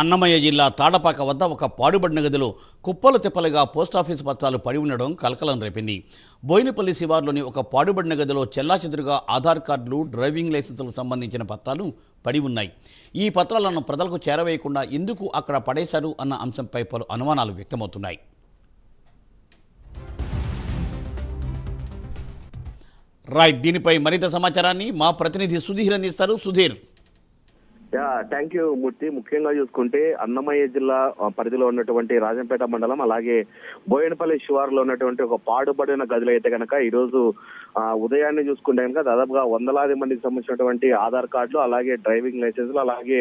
అన్నమయ్య జిల్లా తాడపాక వద్ద ఒక పాడుబడిన గదిలో కుప్పలు తిప్పలుగా పోస్టాఫీస్ పత్రాలు పడి ఉండడం కలకలం రేపింది. బోయినపల్లి శివార్లోని ఒక పాడుబడిన గదిలో చెల్లాచెదురుగా ఆధార్ కార్డులు డ్రైవింగ్ లైసెన్సులకు సంబంధించిన పత్రాలు పడి ఉన్నాయి. ఈ పత్రాలను ప్రజలకు చేరవేయకుండా ఎందుకు అక్కడ పడేశారు అన్న అంశంపై పలు అనుమానాలు వ్యక్తమవుతున్నాయి. రైట్ దీనిపై మరింత సమాచారాన్ని మా ప్రతినిధి సుధీర్ అందిస్తారు. సుధీర్. థ్యాంక్ యూ మూర్తి ముఖ్యంగా చూసుకుంటే అన్నమయ్య జిల్లా పరిధిలో ఉన్నటువంటి రాజంపేట మండలం అలాగే బోయనపల్లి శివారులో ఉన్నటువంటి ఒక పాడుబడిన గదిలో అయితే కనుక ఈ రోజు ఉదయాన్నే చూసుకుంటే కనుక దాదాపుగా వందలాది మందికి సంబంధించినటువంటి ఆధార్ కార్డులు అలాగే డ్రైవింగ్ లైసెన్స్లు అలాగే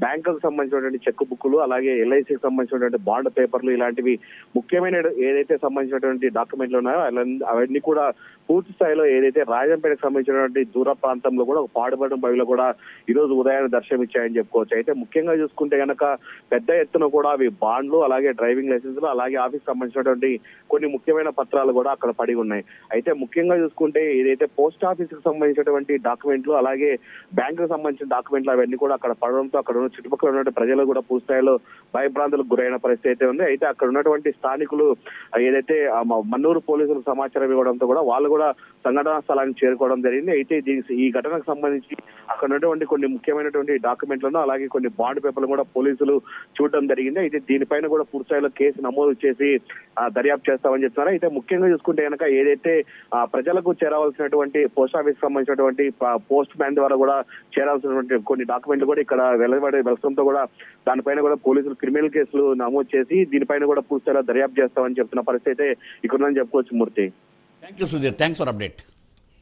బ్యాంకులకు సంబంధించినటువంటి చెక్ బుక్లు అలాగే ఎల్ఐసికి సంబంధించినటువంటి బాండ్ పేపర్లు ఇలాంటివి ముఖ్యమైన ఏదైతే సంబంధించినటువంటి డాక్యుమెంట్లు ఉన్నాయో అవన్నీ- అవన్నీ కూడా పూర్తి స్థాయిలో ఏదైతే రాజంపేటకు సంబంధించినటువంటి దూర ప్రాంతంలో కూడా ఒక పాడుబడిన బయలు కూడా ఈ రోజు ఉదయాన్నే దర్శనం ఇచ్చాయని చెప్పుకోవచ్చు. అయితే ముఖ్యంగా చూసుకుంటే గనక పెద్ద ఎత్తున కూడా అవి బాండ్లు అలాగే డ్రైవింగ్ లైసెన్సులు అలాగే ఆఫీస్ సంబంధించినటువంటి కొన్ని ముఖ్యమైన పత్రాలు కూడా అక్కడ పడి ఉన్నాయి. అయితే ముఖ్యంగా చూసుకుంటే ఏదైతే పోస్ట్ ఆఫీస్కి సంబంధించినటువంటి డాక్యుమెంట్లు అలాగే బ్యాంకు కు సంబంధించిన డాక్యుమెంట్లు అవన్నీ కూడా అక్కడ పడడంతో అక్కడ ఉన్న చుట్టుపక్కల ఉన్నటువంటి ప్రజలు కూడా పూర్తిస్థాయిలో భయభ్రాంతులకు గురైన పరిస్థితి అయితే ఉంది. అయితే అక్కడ ఉన్నటువంటి స్థానికులు ఏదైతే మన్నూరు పోలీసులకు సమాచారం ఇవ్వడంతో కూడా వాళ్ళు కూడా సంఘటనా స్థలానికి చేరుకోవడం జరిగింది. అయితే దీనికి ఈ ఘటనకు సంబంధించి అక్కడ ఉన్నటువంటి కొన్ని ముఖ్యమైనటువంటి డాక్యుమెంట్లను అలాగే కొన్ని బాండ్ పేపర్లు కూడా పోలీసులు చూడడం జరిగింది. అయితే దీనిపైన కూడా పూర్తి స్థాయిలో కేసు నమోదు చేసి దర్యాప్తు చేస్తామని చెప్తున్నారు. అయితే ముఖ్యంగా చూసుకుంటే కనుక ఏదైతే ఆ, ప్రజలకు చేరవలసినటువంటి పోస్ట్ ఆఫీస్ సంబంధించినటువంటి పోస్ట్ మ్యాన్ ద్వారా కూడా చేరాల్సినటువంటి కొన్ని డాక్యుమెంట్లు కూడా ఇక్కడ వెలువడే వెలసంతో కూడా దానిపైన కూడా పోలీసులు క్రిమినల్ కేసులు నమోదు చేసి దీనిపైన కూడా పూర్తి స్థాయిలో దర్యాప్తు చేస్తామని చెప్తున్న పరిస్థితి అయితే ఇక్కడ చెప్పుకోవచ్చు Murthy. Thank you Sudheer thanks for update